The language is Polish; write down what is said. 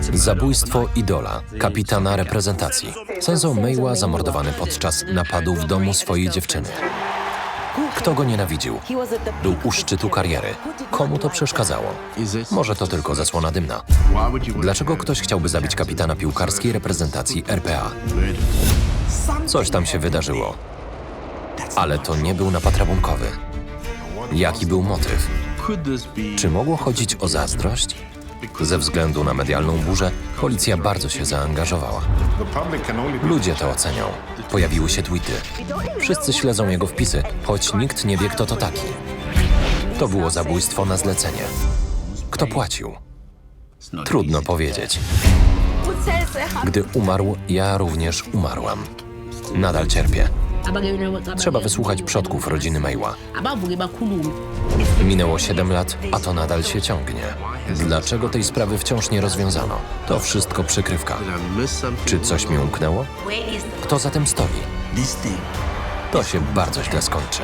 Zabójstwo idola, kapitana reprezentacji. Senzo Meiwa zamordowany podczas napadu w domu swojej dziewczyny. Kto go nienawidził? Był u szczytu kariery. Komu to przeszkadzało? Może to tylko zasłona dymna. Dlaczego ktoś chciałby zabić kapitana piłkarskiej reprezentacji RPA? Coś tam się wydarzyło. Ale to nie był napad rabunkowy. Jaki był motyw? Czy mogło chodzić o zazdrość? Ze względu na medialną burzę, policja bardzo się zaangażowała. Ludzie to ocenią. Pojawiły się tweety. Wszyscy śledzą jego wpisy, choć nikt nie wie, kto to taki. To było zabójstwo na zlecenie. Kto płacił? Trudno powiedzieć. Gdy umarł, ja również umarłam. Nadal cierpię. Trzeba wysłuchać przodków rodziny bakhulume Minęło 7 lat, a to nadal się ciągnie. Dlaczego tej sprawy wciąż nie rozwiązano? To wszystko przykrywka. Czy coś mi umknęło? Kto za tym stoi? To się bardzo źle skończy.